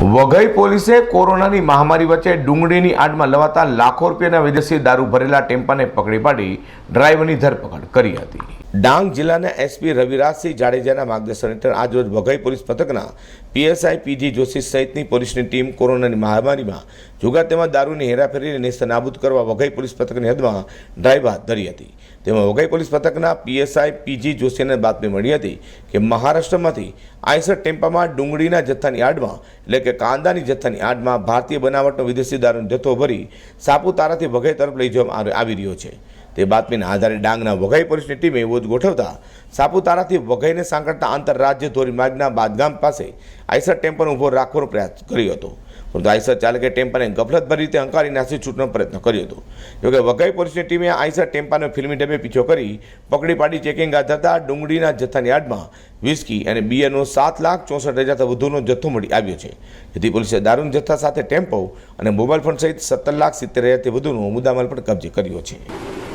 વઘઈ પોલીસે કોરોનાની મહામારી વચ્ચે ડુંગળીની આડમાં લવાતા લાખો રૂપિયાના વિદેશી દારૂ ભરેલા ટેમ્પાને પકડી પાડી ડ્રાઈવરની ધરપકડ કરી હતી. ડાંગ જિલ્લાના એસપી રવિરાજસિંહ જાડેજાના માર્ગદર્શન હેઠળ આજરોજ વઘઈ પોલીસ પથકના પીએસઆઈ પીજી જોશી સહિતની પોલીસની ટીમ કોરોનાની મહામારીમાં જુગાર તેમાં દારૂની હેરાફેરીને નેસ્ત નાબૂદ કરવા વઘઈ પોલીસ પથકની હદમાં ડ્રાઈવ હાથ ધરી હતી. તેમાં વઘઈ પોલીસ પથકના પીએસઆઈ પીજી જોશીને બાતમી મળી હતી કે મહારાષ્ટ્રમાંથી આઈસર ટેમ્પામાં ડુંગળીના જથ્થાની આડમાં, એટલે કે કાંદાની જથ્થાની આડમાં ભારતીય બનાવટનો વિદેશી દારૂનો જથ્થો ભરી સાપુતારાથી વઘઈ તરફ લઈ જવામાં આવી રહ્યો છે. તે બાતમીના આધારે ડાંગના વઘઈ પોલીસની ટીમે વોચ ગોઠવતા સાપુતારાથી વઘઈને સાંકળતા આંતરરાજ્ય ધોરીમાર્ગના બાદગામ પાસે આઈસર ટેમ્પર ઊભો રાખવાનો પ્રયાસ કર્યો હતો. પરંતુ આઈસર ચાલકે ટેમ્પાને ગફલતભરી રીતે હંકારી નાસી છૂટનો પ્રયત્ન કર્યો હતો. જોકે વઘઈ પોલીસની ટીમે આઈસર ટેમ્પાનો ફિલ્મી ડબ્બે પીછો કરી પકડી પાડી ચેકિંગ હાથ ધરતા ડુંગળીના જથ્થાની આડમાં વિસ્કી અને બિયરનો સાત લાખ ચોસઠ હજારથી વધુનો જથ્થો મળી આવ્યો છે. જેથી પોલીસે દારૂના જથ્થા સાથે ટેમ્પો અને મોબાઈલ ફોન સહિત સત્તર લાખ સિત્તેર હજારથી વધુનો મુદ્દામાલ પણ કબજે કર્યો છે.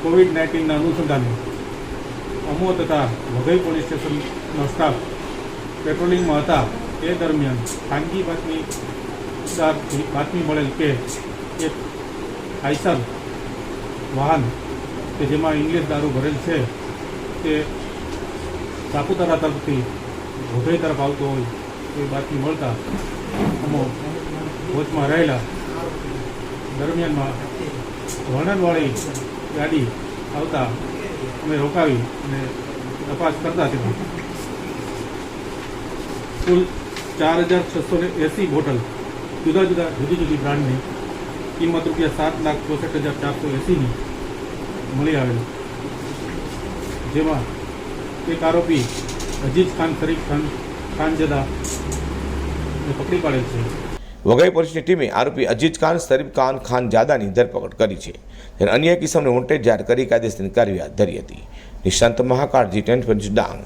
કોવિડ નાઇન્ટીનના અનુસંધાને અમો તથા વઘઈ પોલીસ સ્ટેશનનો સ્ટાફ પેટ્રોલિંગમાં હતા તે દરમિયાન ખાનગી બાતમીદાર બાતમી મળેલ કે એક આઈસર વાહન કે જેમાં ઇંગ્લિશ દારૂ ભરેલ છે, તે સાપુતારા તરફથી વઘઈ તરફ આવતો હોય એ બાતમી મળતા અમો વચમાં રહેલા દરમિયાનમાં વર્ણનવાળી ગાડી આવતા અમે રોકાવી અને તપાસ કરતા તેમાં કુલ ચાર હજાર છસો ને એંસી બોટલ જુદા જુદા જુદી જુદી બ્રાન્ડની કિંમત રૂપિયા સાત લાખ ચોસઠ હજાર ચારસો એંસીની મળી આવેલ. જેમાં એક આરોપી અજીજ ખાન, શરીફ ખાન ખાનજદા પકડી પાડેલ છે. વઘઈ પોલીસની ટીમે આરોપી અજીજ ખાન, શરીફ ખાન ખાન જાદાની ધરપકડ કરી છે. જ્યારે અન્ય કિસ્સાને વોન્ટેડ જાહેર કરી કાયદેસરની કાર્યવાહી ધરી હતી. નિશાંત મહાકાળજી ટેન્ટ ડાંગ.